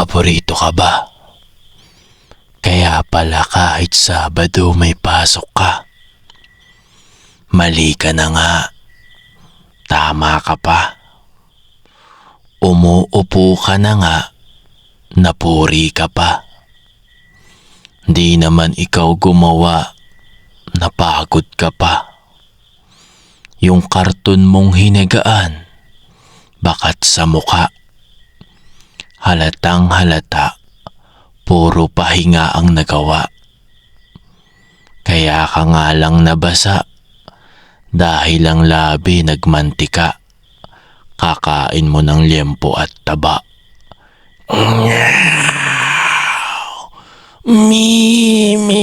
paborito ka ba? Kaya pala kahit Sabado may pasok ka. Mali ka na nga. Tama ka pa. Umuupo ka na nga. Napuri ka pa. Di naman ikaw gumawa. Napagod ka pa. Yung karton mong hinagaan. Bakat sa muka. Halatang halata. Puro pahinga ang nagawa. Kaya ka nga lang nabasa. Dahil ang labi nagmantika. Kakain mo ng liempo at taba. Mimi.